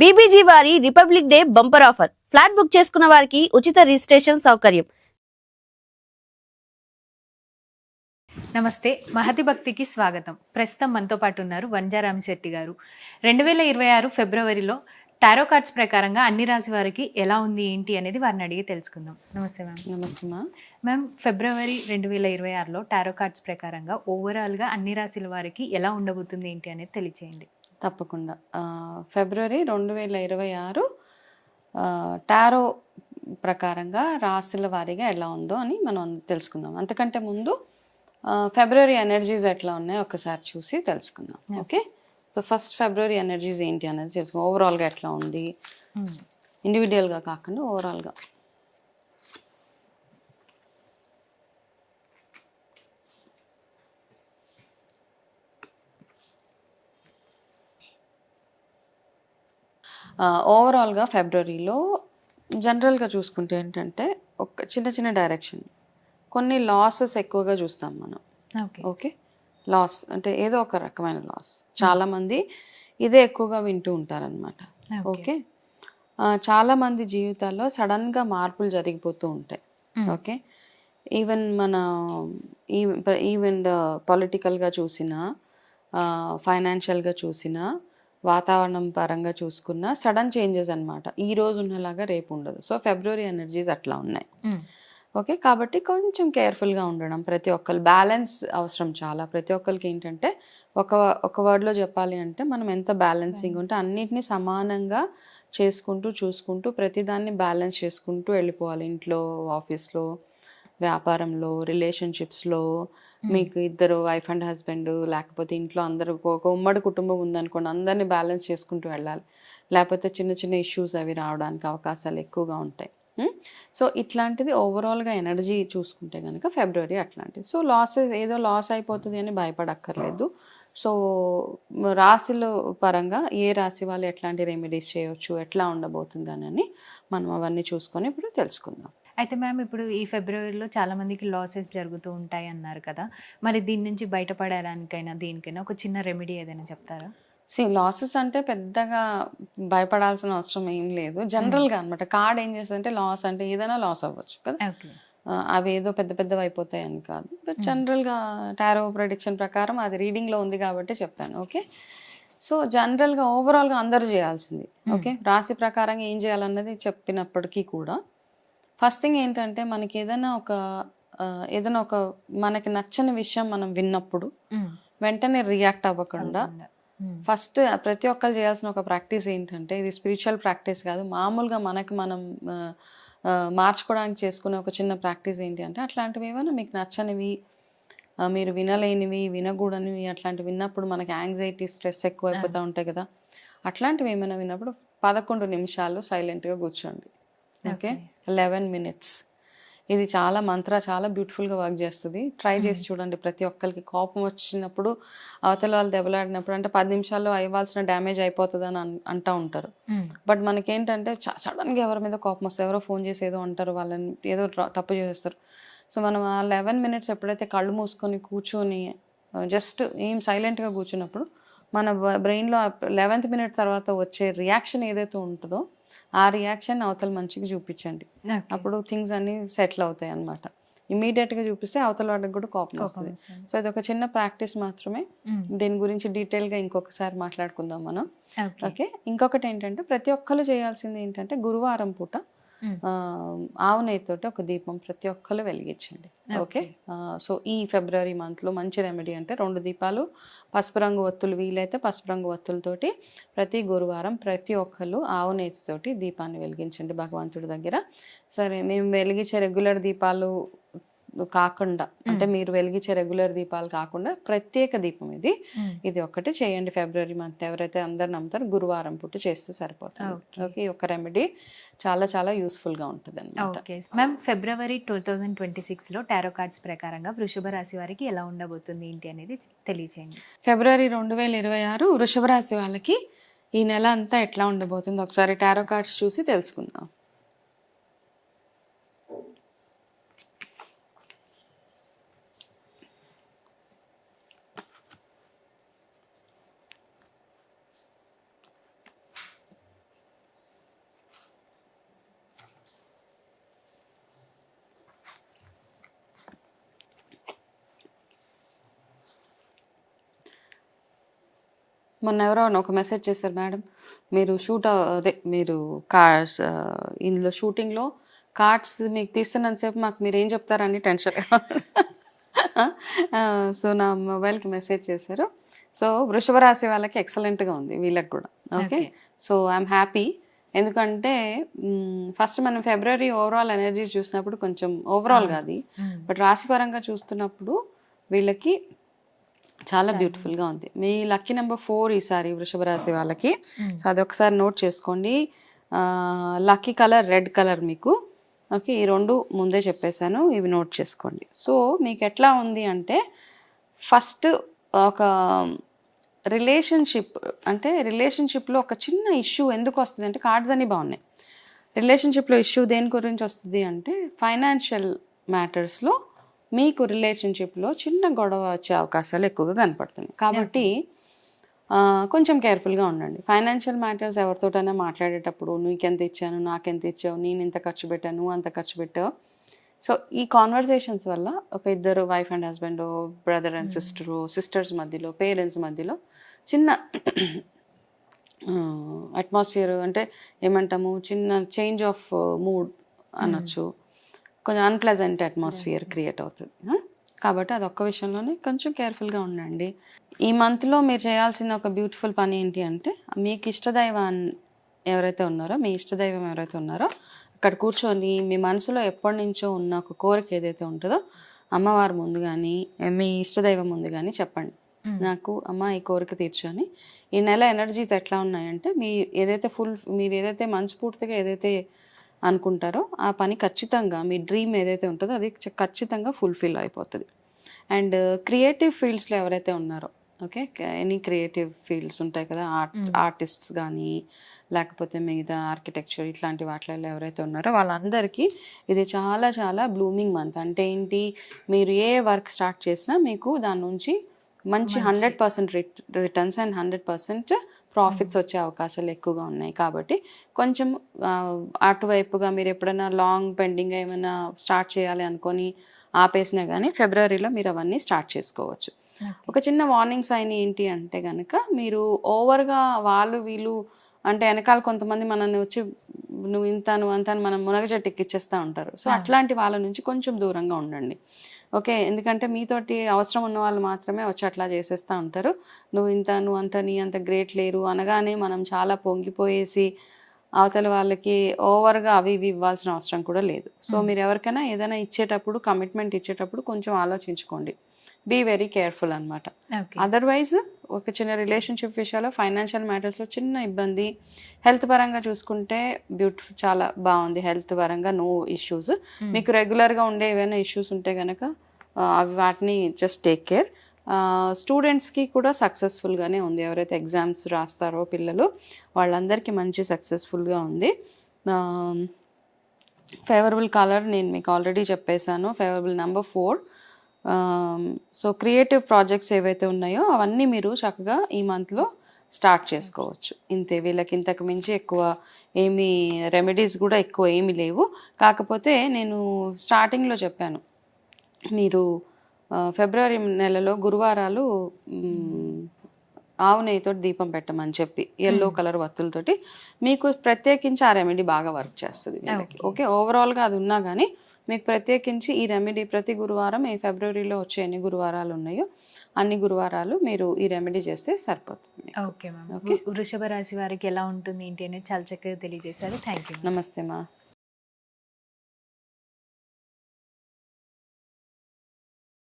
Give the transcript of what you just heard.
BBG వారి republic day bumper offer. Flat book చేసుకున్న వారికి ఉచిత రిజిస్ట్రేషన్ సౌకర్యం. నమస్తే మహతి భక్తికి స్వాగతం. ప్రస్తుతం మనతో పాటు ఉన్నారు వంజారాం శెట్టి గారు. రెండు వేల ఇరవై ఆరు ఫిబ్రవరిలో టారో కార్డ్స్ ప్రకారంగా అన్ని రాశి వారికి ఎలా ఉంది ఏంటి అనేది వారిని అడిగి తెలుసుకుందాం. నమస్తే మ్యామ్. నమస్తే మా మ్యామ్ ఫిబ్రవరి రెండు వేల ఇరవై ఆరులో టారో కార్డ్స్ ప్రకారంగా ఓవరాల్గా అన్ని రాశుల వారికి ఎలా ఉండబోతుంది ఏంటి అనేది తెలియచేయండి. తప్పకుండా. ఫిబ్రవరి రెండు వేల ఇరవై ఆరు టారో ప్రకారంగా రాశుల వారీగా ఎలా ఉందో అని మనం తెలుసుకుందాం. అంతకంటే ముందు ఫిబ్రవరి ఎనర్జీస్ ఎట్లా ఉన్నాయో ఒకసారి చూసి తెలుసుకుందాం. Okay? So first February energies ఏంటి అనేది తెలుసుకుందాం. ఓవరాల్గా ఎట్లా ఉంది? ఇండివిజువల్గా కాకుండా ఓవరాల్గా ఓవరాల్గా ఫిబ్రవరిలో జనరల్గా చూసుకుంటే ఏంటంటే ఒక చిన్న చిన్న డైరెక్షన్ కొన్ని లాసెస్ ఎక్కువగా చూస్తాం మనం. ఓకే ఓకే లాస్ అంటే ఏదో ఒక రకమైన లాస్ చాలా మంది ఇదే ఎక్కువగా వింటూ ఉంటారనమాట ఓకే ఆ, చాలా మంది జీవితాల్లో సడన్గా మార్పులు జరిగిపోతూ ఉంటాయి. ఓకే ఈవెన్ మన ఈవెన్ పొలిటికల్గా చూసినా ఫైనాన్షియల్గా చూసినా వాతావరణం పరంగా చూసుకున్నా సడన్ చేంజెస్ అన్నమాట. ఈ రోజు ఉన్నలాగా రేపు ఉండదు. సో ఫిబ్రవరి ఎనర్జీస్ అట్లా ఉన్నాయి. ఓకే? కాబట్టి కొంచెం కేర్ఫుల్గా ఉండడం ప్రతి ఒక్కరు బ్యాలెన్స్ అవసరం చాలా. ప్రతి ఒక్కరికి ఏంటంటే ఒక ఒక వర్డ్లో చెప్పాలి అంటే మనం ఎంత బ్యాలెన్సింగ్ ఉంటే అన్నిటినీ సమానంగా చేసుకుంటూ చూసుకుంటూ ప్రతిదాన్ని బ్యాలెన్స్ చేసుకుంటూ వెళ్ళిపోవాలి. ఇంట్లో ఆఫీస్లో వ్యాపారంలో రిలేషన్షిప్స్లో మీకు ఇద్దరు వైఫ్ అండ్ హస్బెండ్ లేకపోతే ఇంట్లో అందరూ ఒక- ఉమ్మడి కుటుంబం ఉందనుకోండి అందరినీ బ్యాలెన్స్ చేసుకుంటూ వెళ్ళాలి. లేకపోతే చిన్న చిన్న ఇష్యూస్ అవి రావడానికి అవకాశాలు ఎక్కువగా ఉంటాయి. సో ఇట్లాంటిది ఓవరాల్గా ఎనర్జీ చూసుకుంటే కనుక ఫిబ్రవరి అట్లాంటిది. సో లాస్ ఏదో లాస్ అయిపోతుంది అని భయపడక్కర్లేదు. సో రాశుల పరంగా ఏ రాశి వాళ్ళు ఎట్లాంటి రెమెడీస్ చేయొచ్చు ఎట్లా ఉండబోతుంది అని మనం అవన్నీ చూసుకొని ఇప్పుడు తెలుసుకుందాం. అయితే మ్యామ్ ఇప్పుడు ఈ ఫిబ్రవరిలో చాలా మందికి లాసెస్ జరుగుతూ ఉంటాయి అన్నారు కదా. మరి దీని నుంచి బయటపడడానికైనా దీనికైనా ఒక చిన్న రెమెడీ ఏదైనా చెప్తారా? సి లాసెస్ అంటే పెద్దగా భయపడాల్సిన అవసరం ఏం లేదు. జనరల్గా అనమాట కార్డ్ ఏం చేస్తుందంటే లాస్ అంటే ఏదైనా లాస్ అవ్వచ్చు కదా. అవి ఏదో పెద్ద పెద్దవి అయిపోతాయి అని కాదు బట్ జనరల్గా టారో ప్రొడిక్షన్ ప్రకారం అది రీడింగ్లో ఉంది కాబట్టి చెప్పాను. ఓకే సో జనరల్గా ఓవరాల్గా అందరూ చేయాల్సింది. ఓకే రాశి ప్రకారంగా ఏం చేయాలన్నది చెప్పినప్పటికీ కూడా ఫస్ట్ థింగ్ ఏంటంటే మనకి ఏదైనా ఒక ఏదైనా ఒక మనకి నచ్చని విషయం మనం విన్నప్పుడు వెంటనే రియాక్ట్ అవ్వకుండా ఫస్ట్ ప్రతి ఒక్కరు చేయాల్సిన ఒక ప్రాక్టీస్ ఏంటంటే ఇది స్పిరిచువల్ ప్రాక్టీస్ కాదు. మామూలుగా మనకి మనం మార్చుకోవడానికి చేసుకునే ఒక చిన్న ప్రాక్టీస్ ఏంటి అంటే అట్లాంటివి ఏమైనా మీకు నచ్చనివి మీరు వినలేనివి వినకూడనివి అట్లాంటివి విన్నప్పుడు మనకి యాంగ్జైటీ స్ట్రెస్ ఎక్కువ అయిపోతూ ఉంటాయి కదా. అట్లాంటివి ఏమైనా విన్నప్పుడు పదకొండు నిమిషాలు సైలెంట్గా కూర్చోండి. ఓకే లెవెన్ మినిట్స్ ఇది చాలా మంత్ర చాలా బ్యూటిఫుల్గా వర్క్ చేస్తుంది. ట్రై చేసి చూడండి ప్రతి ఒక్కరికి. కోపం వచ్చినప్పుడు అవతల వాళ్ళు దెబ్బలాడినప్పుడు అంటే పది నిమిషాల్లో అవ్వాల్సిన డ్యామేజ్ అయిపోతుంది అని అంటూ ఉంటారు. బట్ మనకేంటంటే సడన్గా ఎవరి మీద కోపం వస్తే ఎవరో ఫోన్ చేసి ఏదో అంటారు వాళ్ళని ఏదో తప్పు చేసేస్తారు. సో మనం ఆ లెవెన్ మినిట్స్ ఎప్పుడైతే కళ్ళు మూసుకొని కూర్చొని జస్ట్ ఏం సైలెంట్గా కూర్చున్నప్పుడు మన బ్రెయిన్లో లెవెన్త్ మినిట్ తర్వాత వచ్చే రియాక్షన్ ఏదైతే ఉంటుందో ఆ రియాక్షన్ అవతల మనిషికి చూపించండి. అప్పుడు థింగ్స్ అన్ని సెటిల్ అవుతాయి అనమాట గా చూపిస్తే అవతల వాడికి కూడా కోపం వస్తుంది. సో ఇది ఒక చిన్న ప్రాక్టీస్ మాత్రమే. దీని గురించి detail గా ఇంకొకసారి మాట్లాడుకుందాం మనం. ఓకే ఇంకొకటి ఏంటంటే ప్రతి ఒక్కరు చేయాల్సింది ఏంటంటే గురువారం పూట ఆవు నెయ్యితోటి ఒక దీపం ప్రతి ఒక్కరు వెలిగించండి. ఓకే? సో ఈ ఫిబ్రవరి మంత్లో మంచి రెమెడీ అంటే రెండు దీపాలు పసుపు రంగు ఒత్తులు వీలైతే పసుపు రంగు ఒత్తులతోటి ప్రతి గురువారం ప్రతి ఒక్కరు ఆవు నేతితోటి దీపాన్ని వెలిగించండి భగవంతుడి దగ్గర. సరే మేము వెలిగించే రెగ్యులర్ దీపాలు కాకుండా అంటే మీరు వెలిగించే రెగ్యులర్ దీపాలు కాకుండా ప్రత్యేక దీపం ఇది. ఇది ఒక్కటి చేయండి ఫిబ్రవరి మంత్. ఎవరైతే అందరు నమ్ముతారో గురువారం పూట చేస్తే సరిపోతుంది. ఓకే. ఒక రెమెడీ చాలా చాలా యూస్ఫుల్గా ఉంటుంది అనమాట okay. Ma'am February two thousand twenty సిక్స్లో టారో కార్డ్స్ ప్రకారంగా వృషభ రాశి వారికి ఎలా ఉండబోతుంది ఏంటి అనేది తెలియచేయండి. ఫిబ్రవరి రెండు వేల ఇరవై ఆరు వృషభ రాశి వాళ్ళకి ఈ నెల అంతా ఎట్లా ఉండబోతుందో? ఒకసారి టారో కార్డ్స్ చూసి తెలుసుకుందాం. మొన్న ఎవరో ఒక మెసేజ్ చేశారు మేడం మీరు షూట్ అదే మీరు కార్డ్స్ ఇందులో షూటింగ్లో కార్డ్స్ మీకు తీస్తున్నంతసేపు మాకు మీరు ఏం చెప్తారని టెన్షన్ సో నా మొబైల్కి మెసేజ్ చేశారు. సో వృషభ రాశి వాళ్ళకి ఎక్సలెంట్గా ఉంది వీళ్ళకి కూడా. ఓకే. సో ఐఎమ్ హ్యాపీ ఎందుకంటే ఫస్ట్ మనం ఫిబ్రవరి ఓవరాల్ ఎనర్జీస్ చూసినప్పుడు కొంచెం ఓవరాల్ కాదు. బట్ రాశి పరంగా చూస్తున్నప్పుడు వీళ్ళకి చాలా beautiful గా ఉంది. మీ లక్కీ నెంబర్ ఫోర్ ఈసారి వృషభ రాశి వాళ్ళకి. సో అది ఒకసారి నోట్ చేసుకోండి లక్కీ కలర్ రెడ్ కలర్ మీకు. ఓకే ఈ రెండు ముందే చెప్పేశాను ఇవి నోట్ చేసుకోండి. సో మీకు ఎట్లా ఉంది అంటే ఫస్ట్ ఒక రిలేషన్షిప్ అంటే రిలేషన్షిప్లో ఒక చిన్న ఇష్యూ ఎందుకు వస్తుంది అంటే కార్డ్స్ అన్నీ బాగున్నాయి. రిలేషన్షిప్లో ఇష్యూ దేని గురించి వస్తుంది అంటే ఫైనాన్షియల్ మ్యాటర్స్లో మీకు రిలేషన్షిప్లో చిన్న గొడవ వచ్చే అవకాశాలు ఎక్కువగా కనపడుతున్నాయి. కాబట్టి కొంచెం కేర్ఫుల్గా ఉండండి. ఫైనాన్షియల్ మ్యాటర్స్ ఎవరితోటైనా మాట్లాడేటప్పుడు నీకెంత ఇచ్చాను? నాకెంత ఇచ్చావు? నేను ఇంత ఖర్చు పెట్టాను? నువ్వు అంత ఖర్చు పెట్టావు? సో ఈ కాన్వర్జేషన్స్ వల్ల ఒక ఇద్దరు wife and husband brother and sister sisters మధ్యలో పేరెంట్స్ మధ్యలో చిన్న అట్మాస్ఫియర్ అంటే ఏమంటాము? చిన్న చేంజ్ ఆఫ్ మూడ్ అనొచ్చు. కొంచెం అన్ప్లెజెంట్ అట్మాస్ఫియర్ క్రియేట్ అవుతుంది? కాబట్టి అది ఒక్క విషయంలోనే కొంచెం కేర్ఫుల్గా ఉండండి. ఈ మంత్లో మీరు చేయాల్సిన ఒక బ్యూటిఫుల్ పని ఏంటి అంటే మీకు ఇష్టదైవం ఎవరైతే ఉన్నారో మీ ఇష్టదైవం ఎవరైతే ఉన్నారో అక్కడ కూర్చొని మీ మనసులో ఎప్పటి నుంచో ఉన్న ఒక కోరిక ఏదైతే ఉంటుందో అమ్మవారి ముందు కానీ మీ ఇష్టదైవం ముందు కానీ చెప్పండి. నాకు అమ్మ ఈ కోరిక తీర్చని ఈ నెల ఎనర్జీస్ ఎట్లా ఉన్నాయంటే మీ ఏదైతే ఫుల్ మీరు ఏదైతే మనస్ఫూర్తిగా ఏదైతే అనుకుంటారో ఆ పని ఖచ్చితంగా మీ డ్రీమ్ ఏదైతే ఉంటుందో అది ఖచ్చితంగా ఫుల్ఫిల్ అయిపోతుంది. అండ్ క్రియేటివ్ ఫీల్డ్స్లో ఎవరైతే ఉన్నారో ఓకే ఎనీ క్రియేటివ్ ఫీల్డ్స్ ఉంటాయి కదా ఆర్ట్స్ ఆర్టిస్ట్స్ కానీ లేకపోతే మిగతా ఆర్కిటెక్చర్ ఇట్లాంటి వాటిలలో ఎవరైతే ఉన్నారో వాళ్ళందరికీ ఇది చాలా చాలా బ్లూమింగ్ మంత్ అంటే ఏంటి? మీరు ఏ వర్క్ స్టార్ట్ చేసినా మీకు దాని నుంచి మంచి hundred percent returns and hundred percent profits వచ్చే అవకాశాలు ఎక్కువగా ఉన్నాయి కాబట్టి కొంచెం అటువైపుగా మీరు ఎప్పుడైనా లాంగ్ పెండింగ్ ఏమైనా స్టార్ట్ చేయాలి అనుకొని ఆపేసినా కానీ ఫిబ్రవరిలో మీరు అవన్నీ స్టార్ట్ చేసుకోవచ్చు. ఒక చిన్న వార్నింగ్ సైన్ ఏంటి అంటే కనుక మీరు ఓవర్గా వాళ్ళు వీళ్ళు అంటే వెనకాల కొంతమంది మనల్ని వచ్చి నువ్వు ఇంత నువ్వు అంత మనం మునగ చెట్టు ఎక్కిచ్చేస్తూ ఉంటారు. సో అట్లాంటి వాళ్ళ నుంచి కొంచెం దూరంగా ఉండండి. ఓకే ఎందుకంటే మీతోటి అవసరం ఉన్న వాళ్ళు మాత్రమే వచ్చి అట్లా చేసేస్తూ ఉంటారు. నువ్వు ఇంత నువ్వు అంత నీ అంత గ్రేట్ లేరు అనగానే మనం చాలా పొంగిపోయేసి అవతల వాళ్ళకి ఓవర్గా అవి ఇవి ఇవ్వాల్సిన అవసరం కూడా లేదు. సో మీరు ఎవరికైనా ఏదైనా ఇచ్చేటప్పుడు కమిట్మెంట్ ఇచ్చేటప్పుడు కొంచెం ఆలోచించుకోండి. బీ వెరీ కేర్ఫుల్ అనమాట అదర్వైజ్ ఒక చిన్న రిలేషన్షిప్ విషయాల్లో ఫైనాన్షియల్ మ్యాటర్స్లో చిన్న ఇబ్బంది. హెల్త్ పరంగా చూసుకుంటే బ్యూటిఫుల్ చాలా బాగుంది. హెల్త్ పరంగా నో ఇష్యూస్ మీకు రెగ్యులర్గా ఉండే ఏవైనా ఇష్యూస్ ఉంటే కనుక అవి వాటిని జస్ట్ టేక్ కేర్ స్టూడెంట్స్కి కూడా సక్సెస్ఫుల్గానే ఉంది. ఎవరైతే ఎగ్జామ్స్ రాస్తారో పిల్లలు వాళ్ళందరికీ మంచి సక్సెస్ఫుల్గా ఉంది. ఫేవరబుల్ కలర్ నేను మీకు ఆల్రెడీ చెప్పేశాను. Favourable number four so creative projects ఏవైతే ఉన్నాయో అవన్నీ మీరు చక్కగా ఈ మంత్లో స్టార్ట్ చేసుకోవచ్చు. ఇంతే వీళ్ళకి ఇంతకు మించి ఎక్కువ ఏమీ రెమెడీస్ కూడా ఎక్కువ ఏమీ లేవు. కాకపోతే నేను స్టార్టింగ్లో చెప్పాను. మీరు ఫిబ్రవరి నెలలో గురువారాలు ఆవు నెయ్యితో దీపం పెట్టమని చెప్పి ఎల్లో కలర్ వత్తులతోటి మీకు ప్రత్యేకించి ఆ రెమెడీ బాగా వర్క్ చేస్తుంది వీళ్ళకి. ఓకే ఓవరాల్గా అది ఉన్నా కానీ మీకు ప్రత్యేకించి ఈ రెమెడీ ప్రతి గురువారం ఈ ఫిబ్రవరిలో వచ్చే ఎన్ని గురువారాలు ఉన్నాయో అన్ని గురువారాలు మీరు ఈ రెమెడీ చేస్తే సరిపోతుంది ఓకే మ్యామ్. వృషభ రాశి వారికి ఎలా ఉంటుంది ఏంటి అనేది చాలా చక్కగా తెలియజేశారు. థ్యాంక్ యూ నమస్తే మా